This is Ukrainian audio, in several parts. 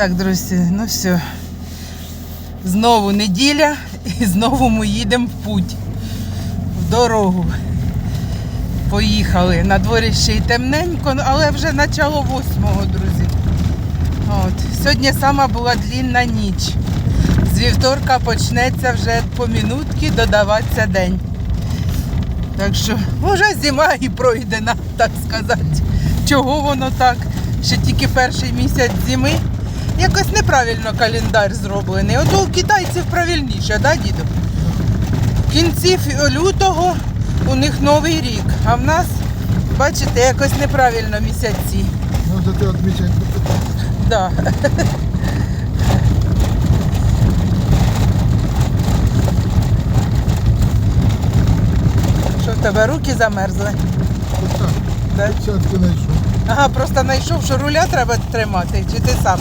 Так, друзі, ну все. Знову неділя і знову ми їдемо в путь. В дорогу. Поїхали. На дворі ще й темненько, але вже начало восьмого, друзі. От. Сьогодні сама була длінна ніч. З вівторка почнеться вже по минутки додаватися день. Так що вже зима і пройдена, так сказати. Чого воно так? Ще тільки перший місяць зими. Якось неправильно календар зроблений. От у китайців правильніше, да, діду? В кінці лютого у них новий рік, а в нас, бачите, якось неправильно місяці. Надо ты отмечать. Да. Що в тебе руки замерзли? Вот так. Да? Десятки найшов. Ага, просто знайшов, що руля треба тримати, чи ти сам?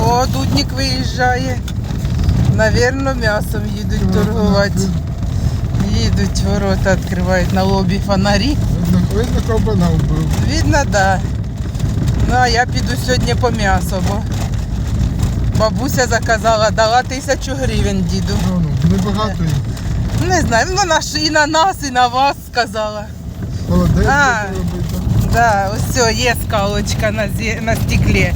О, дудник виїжджає. Навірно, м'ясом їдуть торгувати. Їдуть, ворота відкривають на лобі фонарі. Видно, ковбана вбив. Видно, да. Ну, а я піду сьогодні по м'ясу, бо бабуся заказала, дала тисячу гривень діду. Ну, ну, небагато їх. Не знаю, вона ж і на нас, і на вас сказала. Холодець А. робити. Да, ось все, є скалочка на, зі- на стеклі.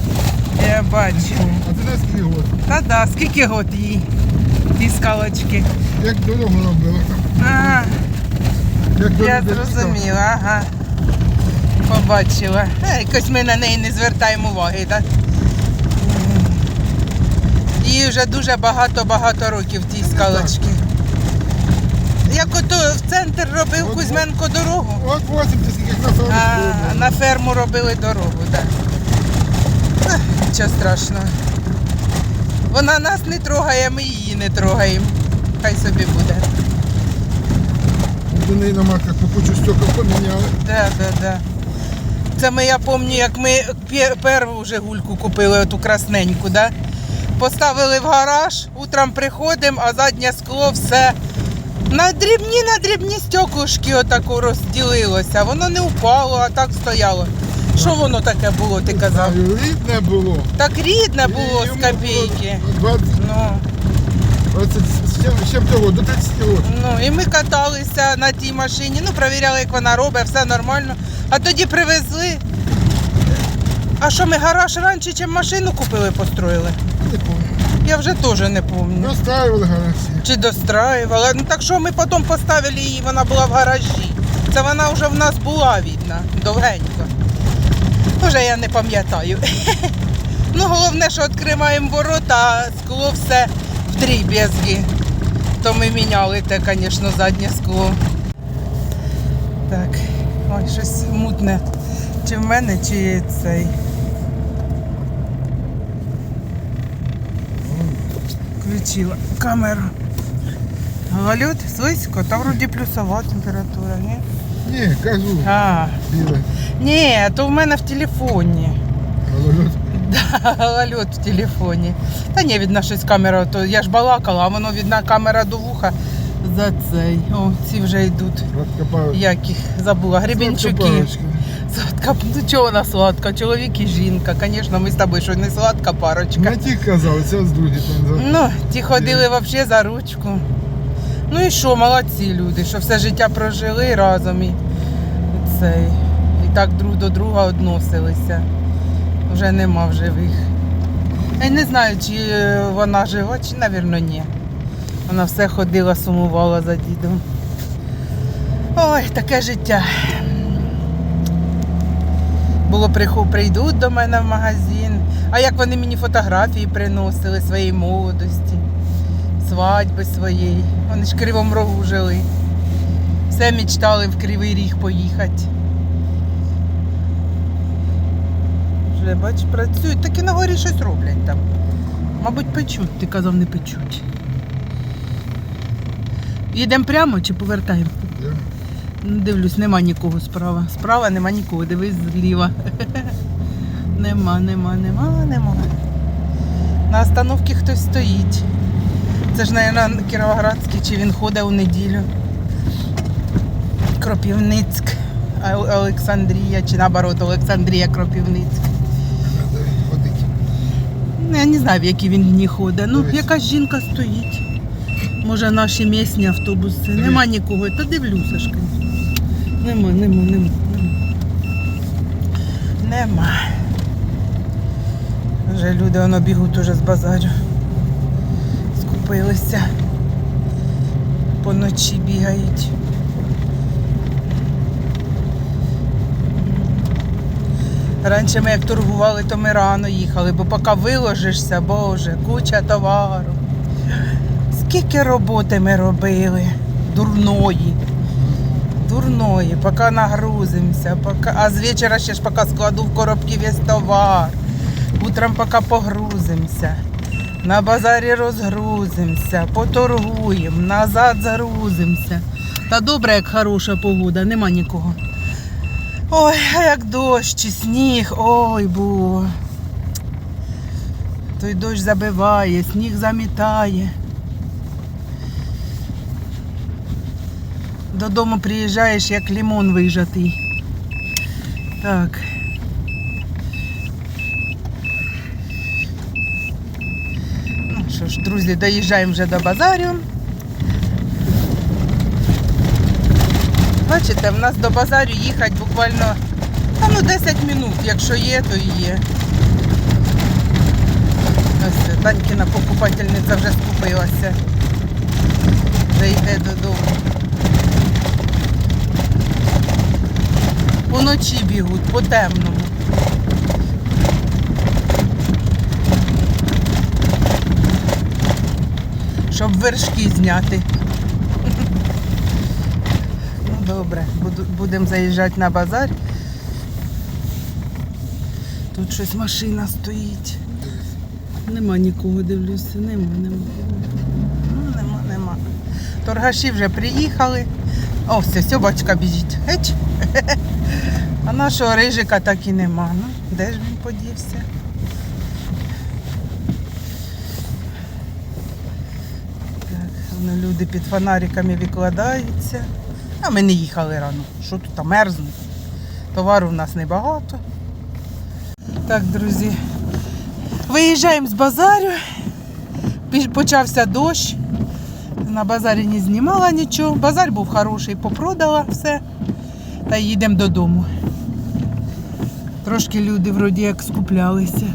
Я бачу. А ти на скільки год? Та да, скільки год їй, ті скалочки. Як дорогу робила там. Як я людей зрозуміла, ага. Побачила. Е, Якось ми на неї не звертаємо уваги, так? Їй вже дуже багато-багато років тій скалочки. Як ото в центр робив Кузьменко дорогу. От 80, як на 40 А, на ферму робили дорогу, так. Нічого страшного. Вона нас не трогає, ми її не трогаємо. Хай собі буде. До неї на марках кучу стекол поміняли. Да, да, да. Це ми, я пам'ятаю, як ми пе- перву Жигульку купили, оту красненьку, да? Поставили в гараж, утром приходимо, а заднє скло все на дрібні, на дрібні стеклушки отако розділилося. Воно не впало, а так стояло. Що воно таке було, ти казав? Рідне було. Так рідне було з копійки. Ну, 20 з чим- з чим того, до 30 років. ну, і ми каталися на тій машині, ну, перевіряли, як вона робить, все нормально. А тоді привезли. А що ми гараж раніше, ніж машину купили, построїли? Не пам'ятаю. Я вже теж не пам'ятаю. Настраивали гарантії. Чи достраювали. Ну так що ми потім поставили її, вона була в гаражі. Це вона вже в нас була видна, довгенько. Вже я не пам'ятаю. Ну, головне, що відкриваємо ворота, а скло все в дріб'язги. То ми міняли те, звісно, заднє скло. Так, ой, щось мутне. Чи в мене, чи цей. Включила камеру. Галют, слизько, там вроді плюсова температура, ні? Ні, кажу, А, біле. Ні, то в мене в телефоні. Гололед. Да, в телефоні. Та ні, видно, щось камера, то я ж балакала, а воно видна камера до вуха за цей. О, ці вже йдуть. Сладка. Як їх забула? Гребінчуки. Сладка ну чого вона сладка? Чоловік і жінка. Звісно, ми з тобою що не сладка парочка. На ті казали, це з других там. за- Ну, ті ходили взагалі за ручку. Ну і що, молодці люди, що все життя прожили разом і цей. Так друг до друга односилися. Вже нема в живих. Я не знаю, чи вона жива, чи, мабуть, ні. Вона все ходила, сумувала за дідом. Ой, таке життя. Було прийдуть до мене в магазин. А як вони мені фотографії приносили своєї молодості, свадьби своєї. Вони ж в кривому рогу жили. Все мечтали в Кривий Ріг поїхати. Вже, бач, працюють, так і на горі щось роблять там. Мабуть, печуть, ти казав, не печуть. Їдемо прямо чи повертаємо? Я. Ну, Дивлюсь, нема нікого справа. Справа нема нікого, дивись зліва. Нема, нема, нема, нема. На остановці хтось стоїть. Це ж, мабуть, Кіровоградський, чи він ходить у неділю. Кропівницьк, Олександрія, чи наоборот, Олександрія Кропівницьк. Я не знаю, в які він дні ходить. Ну, Дивись. якась жінка стоїть. Може, наші місні автобуси. Нема нікого. Та дивлюся ж. Нема, нема, нема. Нема. Нема. Вже люди воно бігуть уже з базарю. Скупилися. Поночі бігають. Раніше ми як торгували, то ми рано їхали, бо поки виложишся, боже, куча товару. Скільки роботи ми робили, дурної. Дурної, поки нагрузимося, поки... а з вечора ще ж поки складу в коробки весь товар. Утром поки погрузимося. На базарі розгрузимося, поторгуємо, назад загрузимося. Та добре, як хороша погода, нема нікого. Ой, а як дощ, і сніг, ой бо. Той дощ забиває, сніг замітає. Додому приїжджаєш, як лимон вижатий. Так. Ну що ж, друзі, доїжджаємо вже до базарю. Бачите, в нас до базарю їхати буквально ну 10 минут. Якщо є, то є. Ось Танькіна покупательниця вже скупилася. Вже йде додому. Уночі бігуть, по темному. Щоб вершки зняти. Ну, добре, будемо заїжджати на базар. Тут щось машина стоїть. Нема нікого, дивлюся, нема, нема. Ну, нема, нема. Торгаші вже приїхали. О, все, собачка біжить. Геть. А нашого рижика так і нема. Ну, де ж він подівся? Так, воно люди під фонариками викладаються. А ми не їхали рано. Що тут там мерзнуть? Товару в нас небагато. Так, друзі. Виїжджаємо з базарю. Почався дощ. На базарі не знімала нічого. Базар був хороший, попродала все. Та їдемо додому. Трошки люди вроді як скуплялися.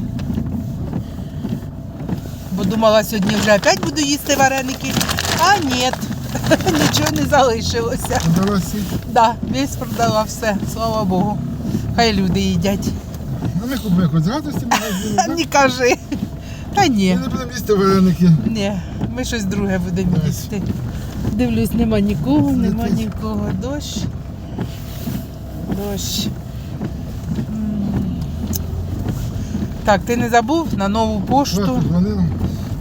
Бо думала, сьогодні вже опять буду їсти вареники. А ні, нічого не залишилося. Доросі. Да, весь продала все, слава Богу. Хай люди їдять. Ну ми купимо з радості магазину. Не кажи. Та ні, Ми не будемо їсти вареники. ні, ми щось друге будемо Ось. їсти. Дивлюсь, нема нікого, нема Летить. нікого. Дощ. Дощ. М. Так, ти не забув на нову пошту. Дзвонила.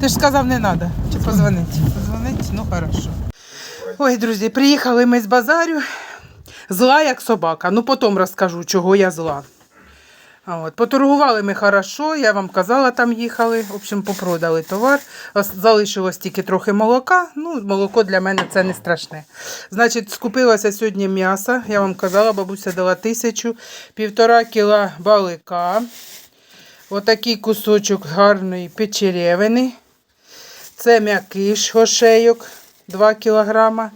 Ти ж сказав, не треба. Чи позвонити? Позвонити? Ну хорошо. Ой, друзі, приїхали ми з базарю. Зла як собака. Ну потім розкажу, чого я зла. От, поторгували ми хорошо, я вам казала, там їхали. В общем, попродали товар. Залишилось тільки трохи молока. Ну, молоко для мене це не страшне. Значить, скупилася сьогодні м'ясо. Я вам казала, бабуся дала тисячу, півтора кіла балика. Отакий кусочок гарної печеревини. Це м'якиш ошейок 2 кг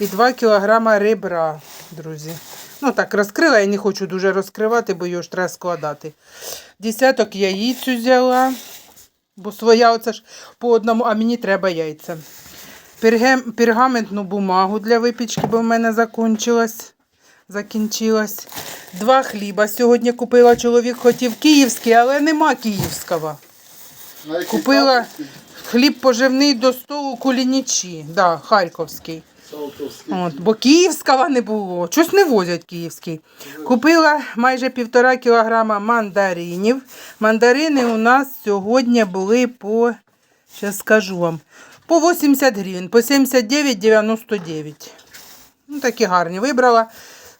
і 2 кг ребра, друзі. Ну так, розкрила, я не хочу дуже розкривати, бо його ж треба складати. Десяток яїць взяла, бо своя оце ж по одному, а мені треба яйця. Пергаментну бумагу для випічки, бо в мене закончилась. Закінчилась. Два хліба сьогодні купила. Чоловік хотів київський, але нема київського. Купила? Хліб поживний до столу кулінічі, да, харківський. От, бо київського не було. Щось не возять київський. Купила майже півтора кілограма мандаринів. Мандарини у нас сьогодні були по, зараз скажу вам, по 80 гривень, по 79,99. Ну, такі гарні вибрала,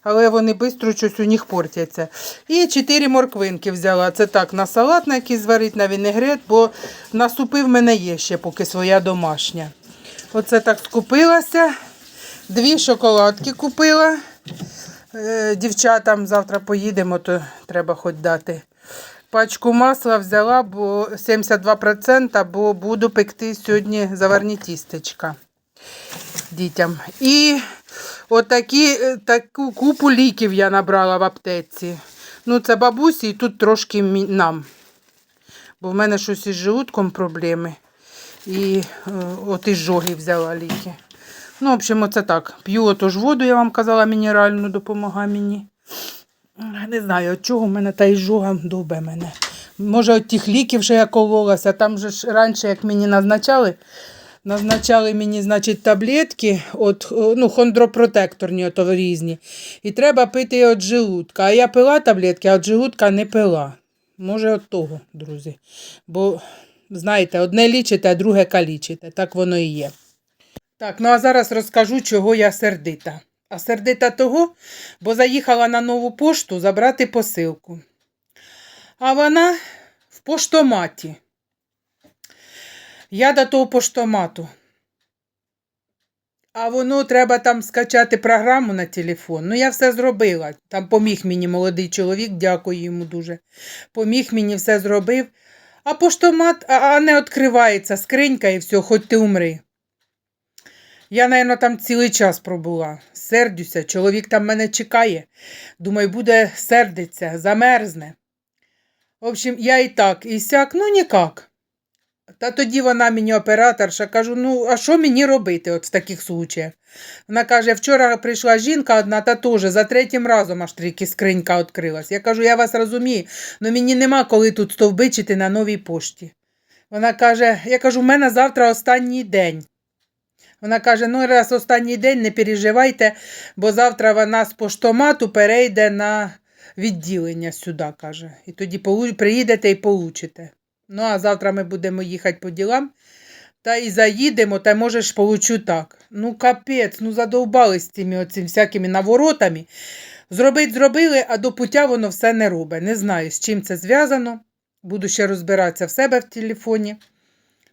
але вони швидко щось у них портяться. І 4 морквинки взяла. Це так, на салат на якийсь зварить, на вінегрет, бо на супи в мене є ще поки своя домашня. Оце так скупилася. Дві шоколадки купила. Е, Дівчатам завтра поїдемо, то треба хоч дати. Пачку масла взяла, бо 72%, бо буду пекти сьогодні заварні тістечка дітям. І отакі, е, таку купу ліків я набрала в аптеці. Ну, це бабусі і тут трошки нам. Бо в мене щось із желудком проблеми. І е, от із жоги взяла ліки. Ну, в общем, оце так. П'ю отож воду, я вам казала, мінеральну допомагає мені. Не знаю, від чого в мене та іжога довбе мене. Може, від тих ліків, що я кололася, там же ж раніше, як мені назначали, назначали мені, значить, таблетки, от, ну, хондропротекторні ото різні. І треба пити від желудка. А я пила таблетки, а від желудка не пила. Може, від того, друзі. Бо, знаєте, одне лічите, а друге калічите. Так воно і є. Так, ну а зараз розкажу, чого я сердита. А сердита того, бо заїхала на нову пошту забрати посилку. А вона в поштоматі. Я до того поштомату. А воно треба там скачати програму на телефон. Ну, я все зробила. Там поміг мені молодий чоловік, дякую йому дуже. Поміг мені все зробив. А поштомат а, а не відкривається скринька і все, хоч ти умри. Я, напевно, там цілий час пробула. Сердюся, чоловік там мене чекає. Думаю, буде сердиться, замерзне. В общем, я і так, і сяк, ну ніяк. Та тоді вона мені операторша, кажу, ну, а що мені робити от в таких случаях? Вона каже, вчора прийшла жінка одна, та теж за третім разом аж трійки скринька відкрилась. Я кажу, я вас розумію, але мені нема коли тут стовбичити на новій пошті. Вона каже, я кажу, в мене завтра останній день. Вона каже: ну, раз останній день не переживайте, бо завтра вона з поштомату перейде на відділення сюди, каже. І тоді приїдете і получите. Ну, а завтра ми будемо їхати по ділам. Та і заїдемо, та може ж получу так. Ну, капець, ну задовбались з цими оцим всякими наворотами. Зробить зробили, а до пуття воно все не робить. Не знаю, з чим це зв'язано. Буду ще розбиратися в себе в телефоні.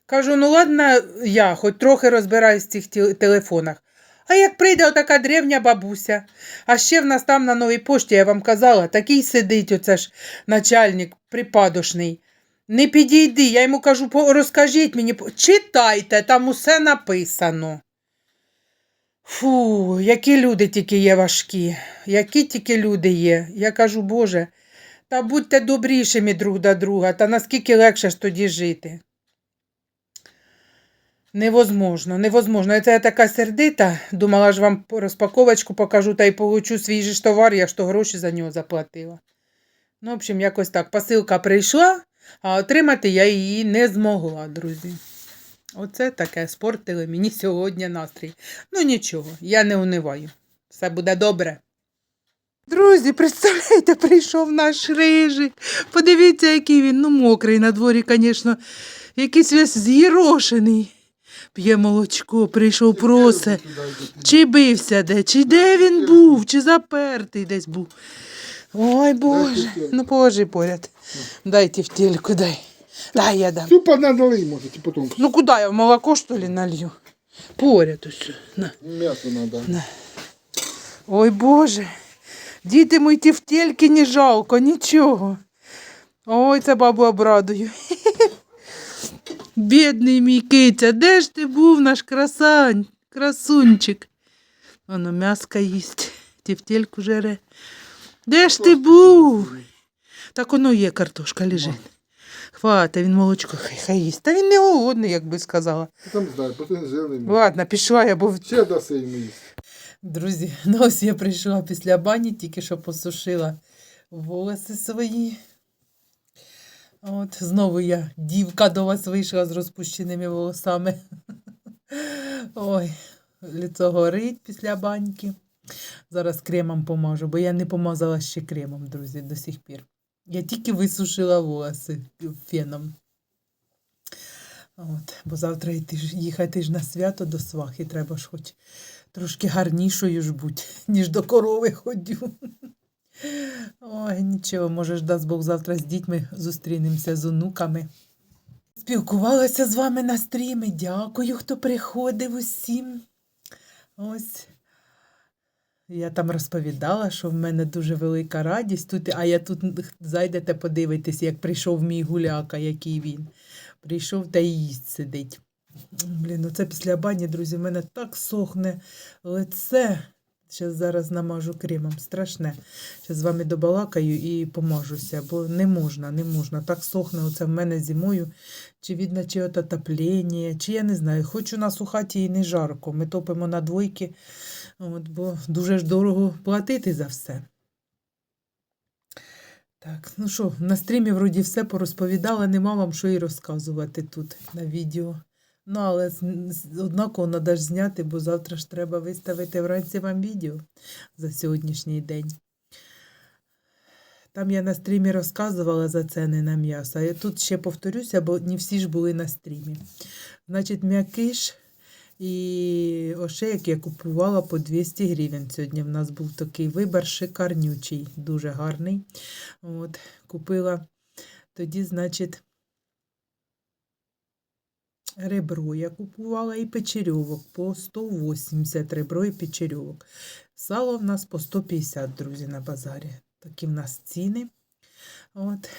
Кажу, ну ладно, я хоч трохи розбираюсь в цих телефонах. А як прийде отака древня бабуся, а ще в нас там на новій пошті, я вам казала, такий сидить оце ж начальник припадошний. Не підійди, я йому кажу, розкажіть мені, читайте, там усе написано. Фу, які люди тільки є важкі, які тільки люди є. Я кажу, Боже, та будьте добрішими друг до друга, та наскільки легше ж тоді жити. Невозможно, невозможно. Це я така сердита. Думала ж вам розпаковочку покажу та й получу свій же ж товар, я ж то гроші за нього заплатила. Ну, в общем, якось так. Посилка прийшла, а отримати я її не змогла, друзі. Оце таке спортили мені сьогодні настрій. Ну нічого, я не униваю. Все буде добре. Друзі, представляєте, прийшов наш рижик. Подивіться, який він. Ну, мокрий на дворі, звісно, якийсь весь з'їрошений. П'є молочко, прийшов просе. Чи бився де, чи де він був, чи запертий десь був. Ой, Боже, ну положи поряд. Дай тефтельку, дай. Дай я дам. Супа надали, может, и потом. Ну куди я в молоко, що ли, налью? Поряд ось. На. Мясо надо. Ой Боже. Діти мої тефтельки не жалко, нічого. Ой, це бабу обрадую. Бідний мій киця, де ж ти був, наш красань, красунчик? Воно м'яска їсть, тефтельку жере. Де ж ти був? Так воно є картошка лежить. Хвата, він молочко хай, хай їсть. Та він не голодний, як би сказала. Там знаю, зеленый. Ладно, пішла я, бо даст ему есть. Друзі, ну ось я прийшла після бані, тільки що посушила волоси свої. От, знову я дівка до вас вийшла з розпущеними волосами. Ой, лицо горить після баньки. Зараз кремом помажу, бо я не помазала ще кремом, друзі, до сих пір. Я тільки висушила волоси феном. От, бо завтра їхати ж на свято до свахи, треба ж хоч трошки гарнішою ж бути, ніж до корови ходю. Ой, нічого, може ж дасть Бог завтра з дітьми зустрінемося з онуками. Спілкувалася з вами на стрімі. Дякую, хто приходив усім. Ось Я там розповідала, що в мене дуже велика радість тут, а я тут зайдете подивитись, як прийшов мій гуляка, який він. Прийшов та їсть сидить. Блін, ну це після бані, друзі, в мене так сохне лице. Зараз зараз намажу кремом. Страшне. Зараз з вами добалакаю і помажуся, бо не можна, не можна. Так сохне оце в мене зимою. Чи видно, чи отоплення, чи я не знаю. Хоч у нас у хаті і не жарко. Ми топимо на двойки, от, бо дуже ж дорого платити за все. Так, ну що, на стрімі вроді все порозповідала, нема вам що і розказувати тут на відео. Ну, але однаково треба ж зняти, бо завтра ж треба виставити вранці вам відео за сьогоднішній день. Там я на стрімі розказувала за ціни на м'ясо. Я тут ще повторюся, бо не всі ж були на стрімі. Значить, м'якиш і ошеєк я купувала по 200 гривень. Сьогодні в нас був такий вибір шикарнючий, дуже гарний. От, купила тоді, значить, ребро я купувала і печерьовок по 180 ребро і печерьовок. Сало в нас по 150, друзі, на базарі. Такі в нас ціни. От.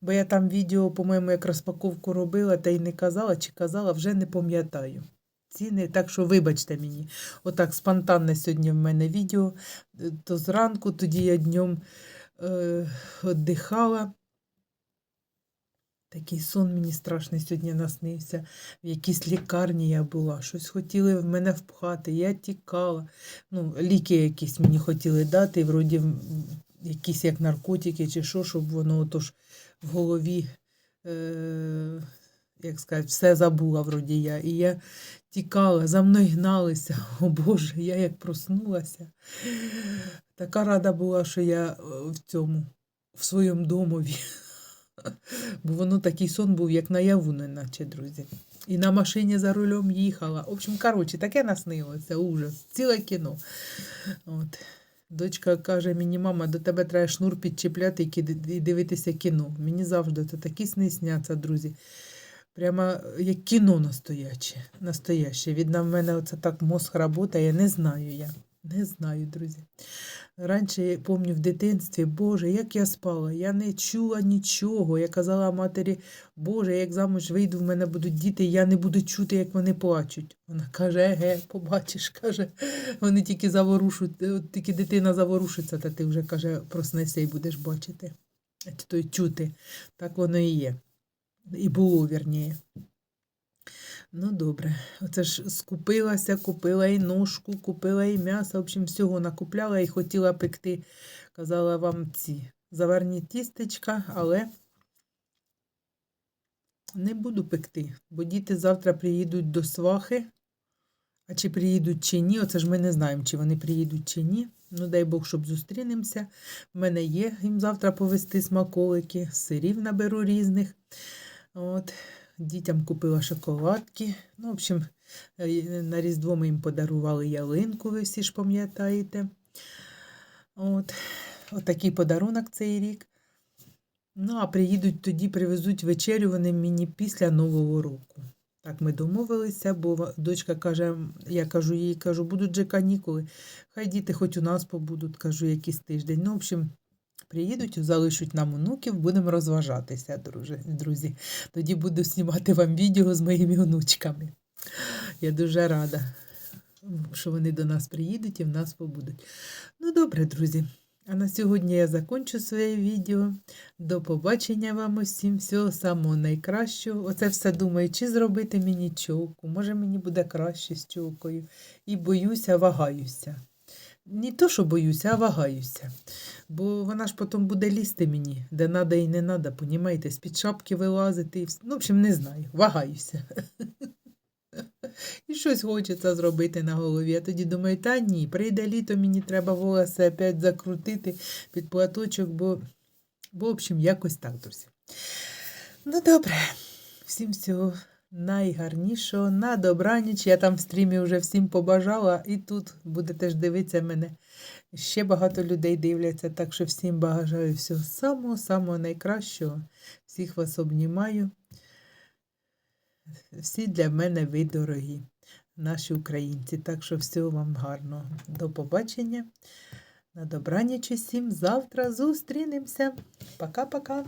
Бо я там відео, по-моєму, як розпаковку робила, та й не казала, чи казала, вже не пам'ятаю. Ціни, так що вибачте мені. Отак спонтанне сьогодні в мене відео. Е, То зранку, тоді я днем е, віддихала. Такий сон мені страшний сьогодні наснився. В якійсь лікарні я була. Щось хотіли в мене впхати. Я тікала. Ну, ліки якісь мені хотіли дати, вроді якісь як наркотики чи що, щоб воно отож в голові, е, як сказати, все забула вроді я. І я тікала, за мною гналися. О Боже, я як проснулася. Така рада була, що я е, в цьому, в своєму домові. Бо воно такий сон був, як наяву, неначе, друзі. І на машині за рулем їхала. В общем, коротше, таке наснилося, ужас. Ціле кіно. От. Дочка каже мені, мама, до тебе треба шнур підчіпляти і дивитися кіно. Мені завжди це такі сни сняться, друзі. Прямо е, як кіно настояче. настояще. Видно, в мене оце так мозг працює, не знаю я. Не знаю, друзі. Раніше, я пам'ятаю, в дитинстві, Боже, як я спала, я не чула нічого. Я казала матері, Боже, як замуж вийду, в мене будуть діти, я не буду чути, як вони плачуть. Вона каже, еге, побачиш, каже, вони тільки заворушуть, е, тільки дитина заворушиться, та ти вже каже, проснешся і будеш бачити. То й чути. Так воно і є. І було, вірніше. Ну, добре. Оце ж скупилася, купила і ножку, купила і м'ясо. В общем, всього накупляла і хотіла пекти. Казала вам ці заварні тістечка, але не буду пекти, бо діти завтра приїдуть до свахи. А чи приїдуть чи ні, оце ж ми не знаємо, чи вони приїдуть чи ні. Ну, дай Бог, щоб зустрінемося. В мене є їм завтра повезти смаколики, сирів наберу різних. От. Дітям купила шоколадки. Ну, в общем, е, на Різдво ми їм подарували ялинку, ви всі ж пам'ятаєте. От. Отакий подарунок цей рік. Ну, а приїдуть тоді, привезуть вечерю вони мені після Нового року. Так ми домовилися, бо дочка каже, я кажу їй, кажу, будуть же канікули. Хай діти хоч у нас побудуть, кажу, якийсь тиждень. Ну, в общем, приїдуть, залишать нам онуків, будемо розважатися, друзі. Тоді буду знімати вам відео з моїми онучками. Я дуже рада, що вони до нас приїдуть і в нас побудуть. Ну, добре, друзі. А на сьогодні я закончу своє відео. До побачення вам усім. Всього самого найкращого. Оце все думаю, чи зробити мені чолку. Може, мені буде краще з чолкою. І боюся, вагаюся. Не то, що боюся, а вагаюся. Бо вона ж потім буде лізти мені, де надо і не надо, понімаєте, з-під шапки вилазити. і вс- Ну, в общем, не знаю, вагаюся. І щось хочеться зробити на голові. А тоді думаю, та ні, прийде літо, мені треба волосся опять закрутити під платочок, бо, бо в общем, якось так, друзі. Ну, добре. Всім всього найгарнішого. На добраніч. Я там в стрімі вже всім побажала, і тут будете ж дивитися мене. Ще багато людей дивляться, так що всім бажаю всього самого-самого найкращого. Всіх вас обнімаю. Всі для мене ви дорогі. наші українці. Так що всього вам гарного. До побачення. На добраніч усім. Завтра зустрінемося. Пока-пока.